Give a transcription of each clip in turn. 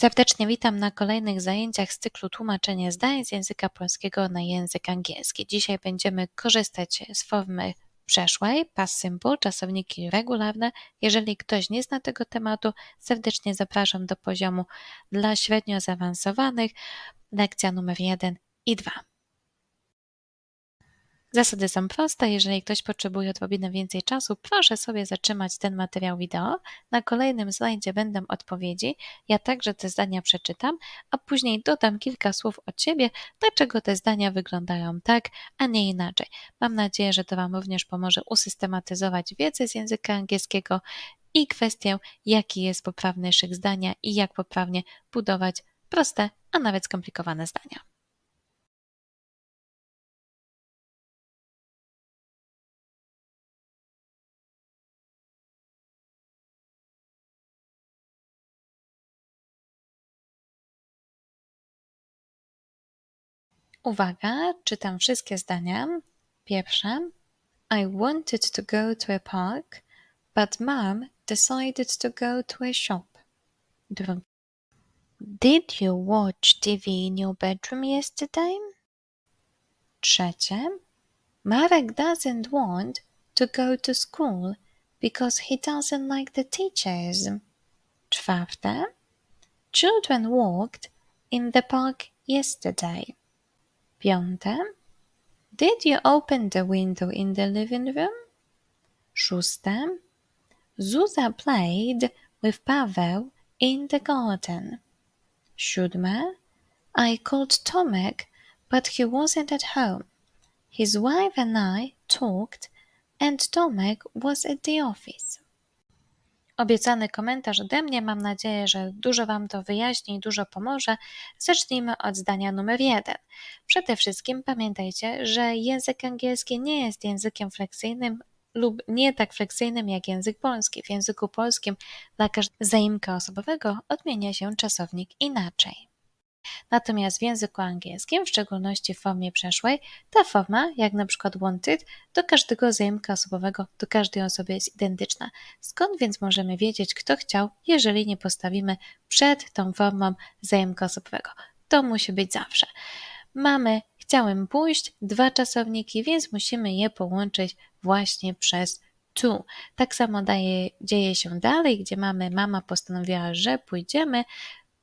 Serdecznie witam na kolejnych zajęciach z cyklu Tłumaczenie zdań z języka polskiego na język angielski. Dzisiaj będziemy korzystać z formy przeszłej, past simple, czasowniki regularne. Jeżeli ktoś nie zna tego tematu, serdecznie zapraszam do poziomu dla średnio zaawansowanych, lekcja numer 1 i 2. Zasady są proste. Jeżeli ktoś potrzebuje odrobinę więcej czasu, proszę sobie zatrzymać ten materiał wideo. Na kolejnym slajdzie będą odpowiedzi. Ja także te zdania przeczytam, a później dodam kilka słów od siebie, dlaczego te zdania wyglądają tak, a nie inaczej. Mam nadzieję, że to Wam również pomoże usystematyzować wiedzę z języka angielskiego i kwestię, jaki jest poprawny szyk zdania i jak poprawnie budować proste, a nawet skomplikowane zdania. Uwaga, czytam wszystkie zdania. Pierwsze. I wanted to go to a park, but mom decided to go to a shop. Drugie. Did you watch TV in your bedroom yesterday? Trzecie. Marek doesn't want to go to school because he doesn't like the teachers. Czwarte. Children walked in the park yesterday. Piąte. Did you open the window in the living room? Szóste. Zuza played with Paweł in the garden. Siódme. I called Tomek, but he wasn't at home. His wife and I talked, and Tomek was at the office. Obiecany komentarz ode mnie. Mam nadzieję, że dużo Wam to wyjaśni i dużo pomoże. Zacznijmy od zdania numer jeden. Przede wszystkim pamiętajcie, że język angielski nie jest językiem fleksyjnym lub nie tak fleksyjnym jak język polski. W języku polskim dla zaimka osobowego odmienia się czasownik inaczej. Natomiast w języku angielskim, w szczególności w formie przeszłej, ta forma, jak na przykład wanted, do każdego zajemka osobowego, do każdej osoby jest identyczna. Skąd więc możemy wiedzieć, kto chciał, jeżeli nie postawimy przed tą formą zajemka osobowego? To musi być zawsze. Mamy chciałem pójść, dwa czasowniki, więc musimy je połączyć właśnie przez to. Tak samo daje, dzieje się dalej, gdzie mamy mama postanowiła, że pójdziemy,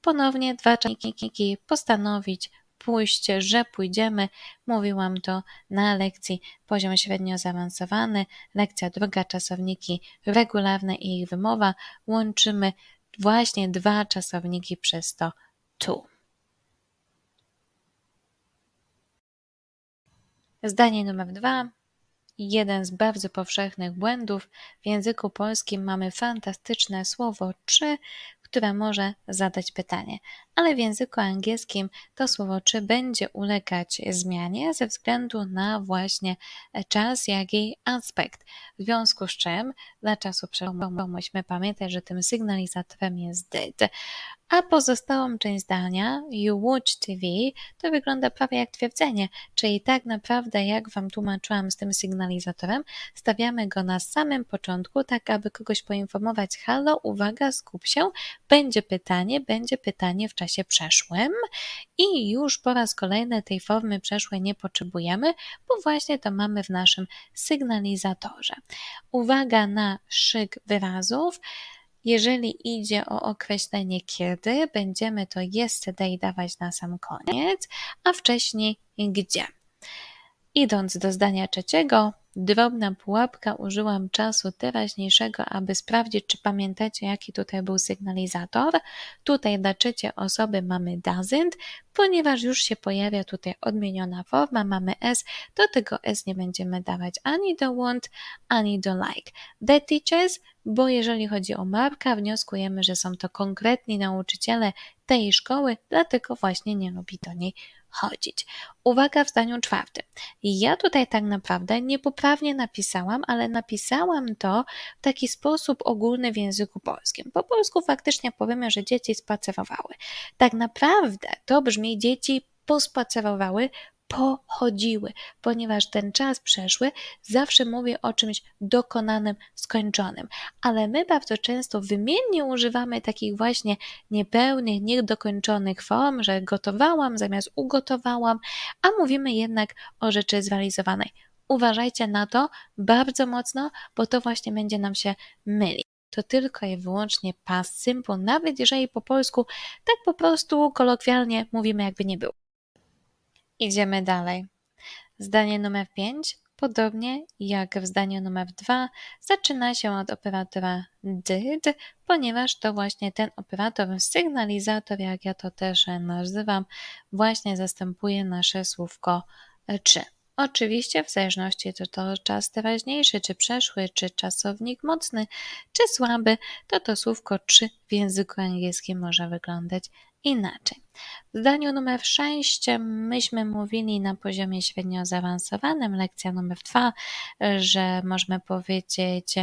ponownie dwa czasowniki postanowić pójść, że pójdziemy. Mówiłam to na lekcji poziom średnio zaawansowany, lekcja druga czasowniki regularne i ich wymowa. Łączymy właśnie dwa czasowniki przez to tu. Zdanie numer dwa. Jeden z bardzo powszechnych błędów. W języku polskim mamy fantastyczne słowo czy, które może zadać pytanie, ale w języku angielskim to słowo czy będzie ulegać zmianie ze względu na właśnie czas, jak i aspekt. W związku z czym dla czasu przełomu musimy pamiętać, że tym sygnalizatorem jest did. A pozostałą część zdania you watch TV to wygląda prawie jak twierdzenie, czyli tak naprawdę jak Wam tłumaczyłam z tym sygnalizatorem, stawiamy go na samym początku, tak aby kogoś poinformować halo, uwaga, skup się, będzie pytanie, będzie pytanie w czasie przeszłym i już po raz kolejny tej formy przeszłej nie potrzebujemy, bo właśnie to mamy w naszym sygnalizatorze. Uwaga na szyk wyrazów. Jeżeli idzie o określenie kiedy, będziemy to yesterday dawać na sam koniec, a wcześniej gdzie. Idąc do zdania trzeciego, drobna pułapka, użyłam czasu teraźniejszego, aby sprawdzić, czy pamiętacie, jaki tutaj był sygnalizator. Tutaj dla trzeciej osoby mamy doesn't, ponieważ już się pojawia tutaj odmieniona forma, mamy s, do tego s nie będziemy dawać ani do want, ani do like. The teachers, bo jeżeli chodzi o Marka, wnioskujemy, że są to konkretni nauczyciele tej szkoły, dlatego właśnie nie lubi do niej chodzić. Uwaga w zdaniu czwartym. Ja tutaj tak naprawdę niepoprawnie napisałam, ale napisałam to w taki sposób ogólny w języku polskim. Po polsku faktycznie powiemy, że dzieci spacerowały. Tak naprawdę to brzmi dzieci pospacerowały pochodziły, ponieważ ten czas przeszły zawsze mówi o czymś dokonanym, skończonym, ale my bardzo często wymiennie używamy takich właśnie niepełnych, niedokończonych form, że gotowałam zamiast ugotowałam, a mówimy jednak o rzeczy zrealizowanej. Uważajcie na to bardzo mocno, bo to właśnie będzie nam się mylić to tylko i wyłącznie past simple, nawet jeżeli po polsku tak po prostu kolokwialnie mówimy, jakby nie było. Idziemy dalej. Zdanie numer 5, podobnie jak w zdaniu numer 2, zaczyna się od operatora did, ponieważ to właśnie ten operator, sygnalizator, jak ja to też nazywam, właśnie zastępuje nasze słówko czy. Oczywiście w zależności czy to czas teraźniejszy, czy przeszły, czy czasownik mocny, czy słaby, to to słówko czy w języku angielskim może wyglądać inaczej. W zdaniu numer 6 myśmy mówili na poziomie średnio zaawansowanym, lekcja numer 2, że możemy powiedzieć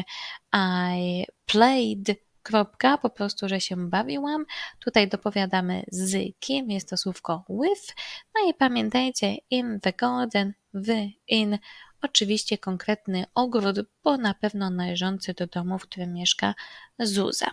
I played kropka, po prostu, że się bawiłam. Tutaj dopowiadamy z kim, jest to słówko with. No i pamiętajcie, in the garden, w, in, oczywiście konkretny ogród, bo na pewno należący do domu, w którym mieszka Zuza.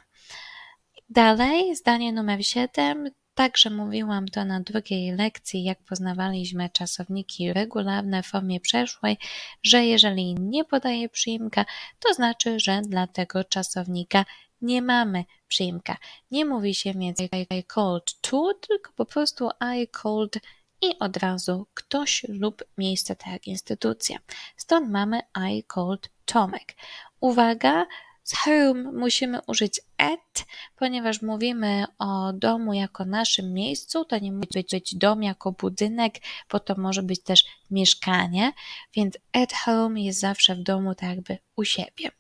Dalej, zdanie numer 7. Także mówiłam to na drugiej lekcji, jak poznawaliśmy czasowniki regularne w formie przeszłej, że jeżeli nie podaje przyimka, to znaczy, że dla tego czasownika nie mamy przyimka. Nie mówi się więc I called to, tylko po prostu I called i od razu ktoś lub miejsce, tak jak instytucja. Stąd mamy I called Tomek. Uwaga, z home musimy użyć at, ponieważ mówimy o domu jako naszym miejscu, to nie musi być, dom jako budynek, bo to może być też mieszkanie, więc at home jest zawsze w domu tak jakby u siebie.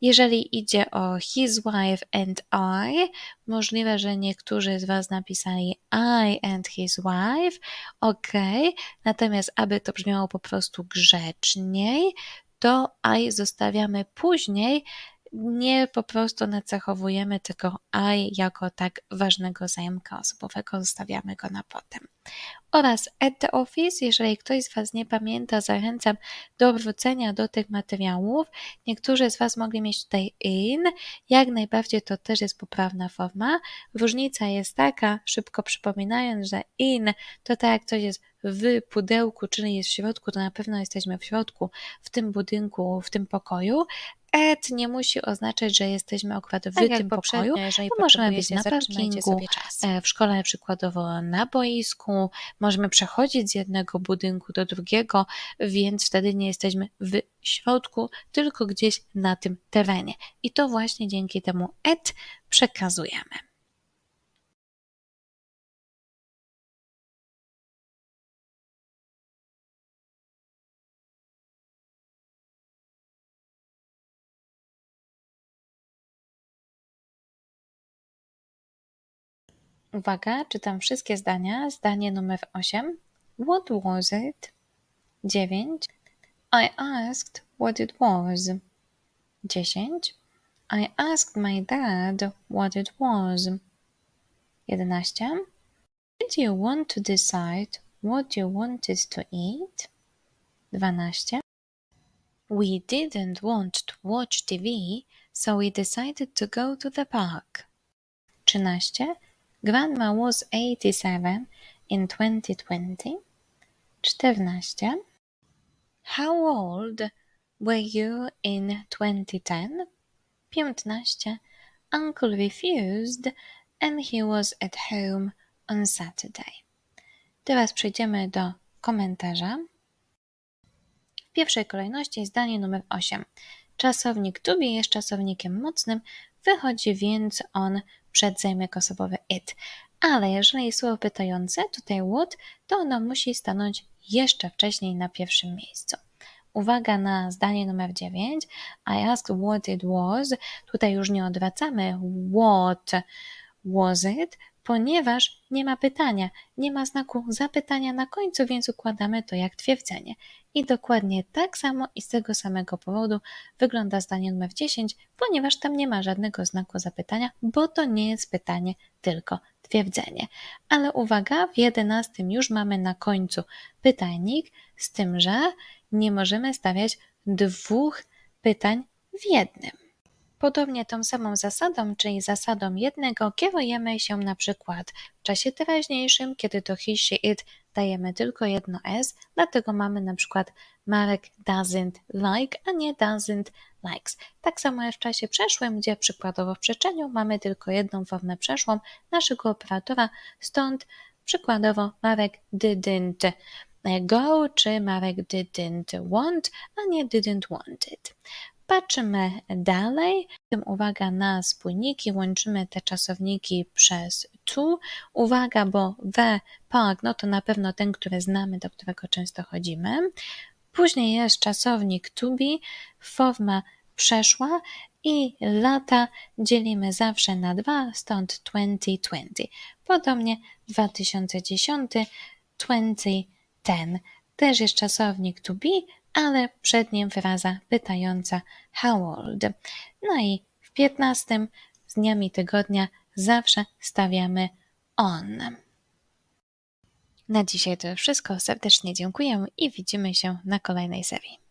Jeżeli idzie o his wife and I, możliwe, że niektórzy z Was napisali I and his wife, ok, natomiast aby to brzmiało po prostu grzeczniej, to I zostawiamy później, nie po prostu nacechowujemy tylko I jako tak ważnego zajemka osobowego, zostawiamy go na potem. Oraz at the office, jeżeli ktoś z Was nie pamięta, zachęcam do wrócenia do tych materiałów. Niektórzy z Was mogli mieć tutaj in, jak najbardziej to też jest poprawna forma. Różnica jest taka, szybko przypominając, że in to tak jak coś jest w pudełku, czyli jest w środku, to na pewno jesteśmy w środku, w tym budynku, w tym pokoju, at nie musi oznaczać, że jesteśmy akurat w tak tym pokoju, to możemy być na parkingu, e, w szkole przykładowo na boisku, możemy przechodzić z jednego budynku do drugiego, więc wtedy nie jesteśmy w środku, tylko gdzieś na tym terenie. I to właśnie dzięki temu at przekazujemy. Uwaga, czytam wszystkie zdania. Zdanie numer 8. What was it? 9. I asked what it was. 10. I asked my dad what it was. 11. Did you want to decide what you wanted to eat? 12. We didn't want to watch TV, so we decided to go to the park. 13. Grandma was 87 in 2020. 14. How old were you in 2010? 15. Uncle refused and he was at home on Saturday. Teraz przejdziemy do komentarza. W pierwszej kolejności zdanie numer 8. Czasownik to be jest czasownikiem mocnym, wychodzi więc on przed zajmek osobowy it. Ale jeżeli jest słowo pytające, tutaj what, to ono musi stanąć jeszcze wcześniej na pierwszym miejscu. Uwaga na zdanie numer 9. I asked what it was. Tutaj już nie odwracamy what was it, ponieważ nie ma pytania, nie ma znaku zapytania na końcu, więc układamy to jak twierdzenie. I dokładnie tak samo i z tego samego powodu wygląda zdanie numer 10, ponieważ tam nie ma żadnego znaku zapytania, bo to nie jest pytanie, tylko twierdzenie. Ale uwaga, w jedenastym już mamy na końcu pytajnik, z tym, że nie możemy stawiać dwóch pytań w jednym. Podobnie tą samą zasadą, czyli zasadą jednego, kierujemy się na przykład w czasie teraźniejszym, kiedy to he, she, it dajemy tylko jedno s, dlatego mamy na przykład Marek doesn't like, a nie doesn't likes. Tak samo jak w czasie przeszłym, gdzie przykładowo w przeczeniu mamy tylko jedną formę przeszłą naszego operatora, stąd przykładowo Marek didn't go, czy Marek didn't want, a nie didn't want it. Patrzymy dalej. Tym uwaga na spójniki. Łączymy te czasowniki przez tu. Uwaga, bo we park, no to na pewno ten, który znamy, do którego często chodzimy. Później jest czasownik to be, forma przeszła i lata dzielimy zawsze na dwa, stąd 2020. Podobnie 2010, 2010. Też jest czasownik to be, ale przed nim fraza pytająca how old. No i w 15 z dniami tygodnia zawsze stawiamy on. Na dzisiaj to już wszystko. Serdecznie dziękuję i widzimy się na kolejnej serii.